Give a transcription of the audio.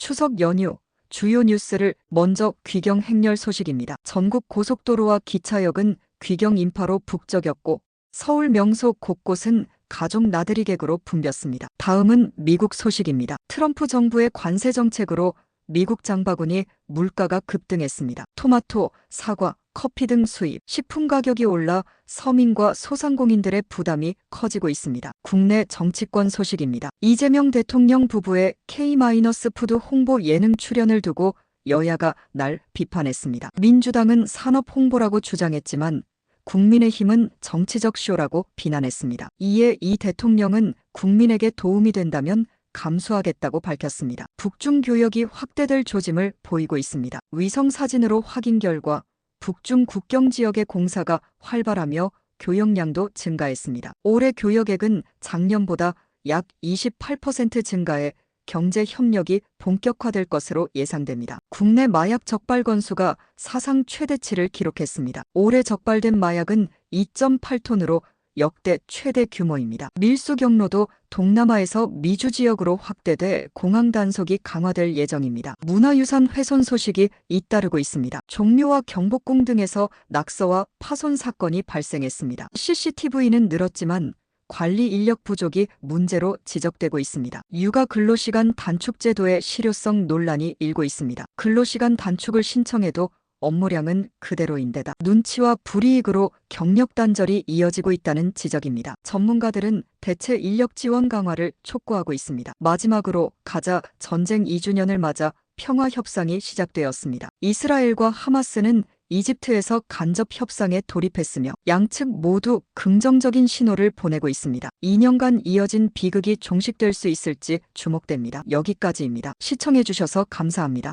추석 연휴 주요 뉴스를 먼저 귀경 행렬 소식입니다. 전국 고속도로와 기차역은 귀경 인파로 북적였고 서울 명소 곳곳은 가족 나들이 객으로 붐볐습니다. 다음은 미국 소식입니다. 트럼프 정부의 관세 정책으로 미국 장바구니 물가가 급등했습니다. 토마토, 사과, 커피 등 수입, 식품 가격이 올라 서민과 소상공인들의 부담이 커지고 있습니다. 국내 정치권 소식입니다. 이재명 대통령 부부의 K-푸드 홍보 예능 출연을 두고 여야가 날 비판했습니다. 민주당은 산업 홍보라고 주장했지만 국민의힘은 정치적 쇼라고 비난했습니다. 이에 이 대통령은 국민에게 도움이 된다면 감수하겠다고 밝혔습니다. 북중 교역이 확대될 조짐을 보이고 있습니다. 위성 사진으로 확인 결과 북중 국경 지역의 공사가 활발하며 교역량도 증가했습니다. 올해 교역액은 작년보다 약 28% 증가해 경제 협력이 본격화될 것으로 예상됩니다. 국내 마약 적발 건수가 사상 최대치를 기록했습니다. 올해 적발된 마약은 2.8톤으로 역대 최대 규모입니다. 밀수 경로도 동남아에서 미주 지역으로 확대돼 공항 단속이 강화될 예정입니다. 문화유산 훼손 소식이 잇따르고 있습니다. 종묘와 경복궁 등에서 낙서와 파손 사건이 발생했습니다. CCTV는 늘었지만 관리 인력 부족이 문제로 지적되고 있습니다. 육아 근로시간 단축 제도의 실효성 논란이 일고 있습니다. 근로시간 단축을 신청해도 업무량은 그대로인데다 눈치와 불이익으로 경력 단절이 이어지고 있다는 지적입니다. 전문가들은 대체 인력 지원 강화를 촉구하고 있습니다. 마지막으로 가자 전쟁 2주년을 맞아 평화 협상이 시작되었습니다. 이스라엘과 하마스는 이집트에서 간접 협상에 돌입했으며 양측 모두 긍정적인 신호를 보내고 있습니다. 2년간 이어진 비극이 종식될 수 있을지 주목됩니다. 여기까지입니다. 시청해주셔서 감사합니다.